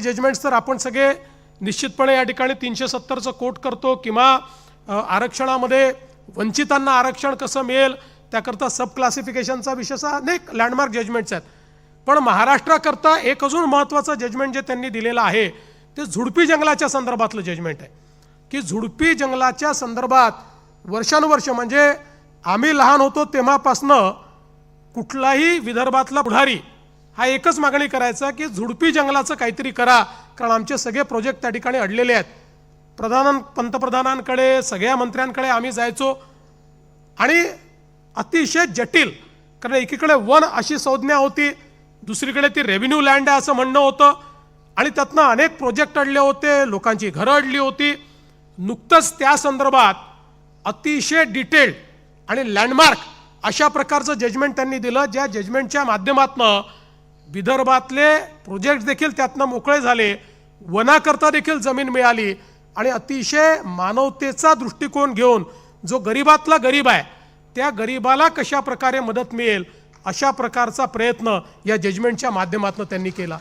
Judgements तर आपण सगळे निश्चितपणे या ठिकाणी तीनशे सत्तरचं कोट करतो किंवा आरक्षणामध्ये वंचितांना आरक्षण कसं मिळेल त्याकरता सब क्लासिफिकेशनचा विषय असा अनेक लँडमार्क जजमेंट्स आहेत. पण महाराष्ट्राकरता एक अजून महत्त्वाचं जजमेंट जे त्यांनी दिलेलं आहे ते झुडपी जंगलाच्या संदर्भातलं जजमेंट आहे. की झुडपी जंगलाच्या संदर्भात वर्षानुवर्ष म्हणजे आम्ही लहान होतो तेव्हापासनं कुठलाही विदर्भातला पुढारी हा एकच मागणी करायचा की झुडपी जंगलाचं काहीतरी करा. कारण आमचे सगळे प्रोजेक्ट त्या ठिकाणी अडलेले आहेत. प्रधान पंतप्रधानांकडे सगळ्या मंत्र्यांकडे आम्ही जायचो. आणि अतिशय जटिल कारण एकीकडे वन अशी संज्ञा होती दुसरीकडे ती रेव्हेन्यू लँड आहे असं म्हणणं होतं. आणि त्यातनं अनेक प्रोजेक्ट अडले होते लोकांची घरं अडली होती. नुकतंच त्या संदर्भात अतिशय डिटेल्ड आणि लँडमार्क अशा प्रकारचं जजमेंट त्यांनी दिलं ज्या जजमेंटच्या माध्यमातनं विदर्भातले प्रोजेक्ट देखील त्यातनं मोकळे झाले. वनाकरता देखील जमीन मिळाली. आणि अतिशय मानवतेचा दृष्टिकोन घेऊन जो गरीबातला गरीब आहे त्या गरीबाला कशा प्रकारे मदत मिळेल अशा प्रकारचा प्रयत्न या जजमेंटच्या माध्यमातून त्यांनी केला.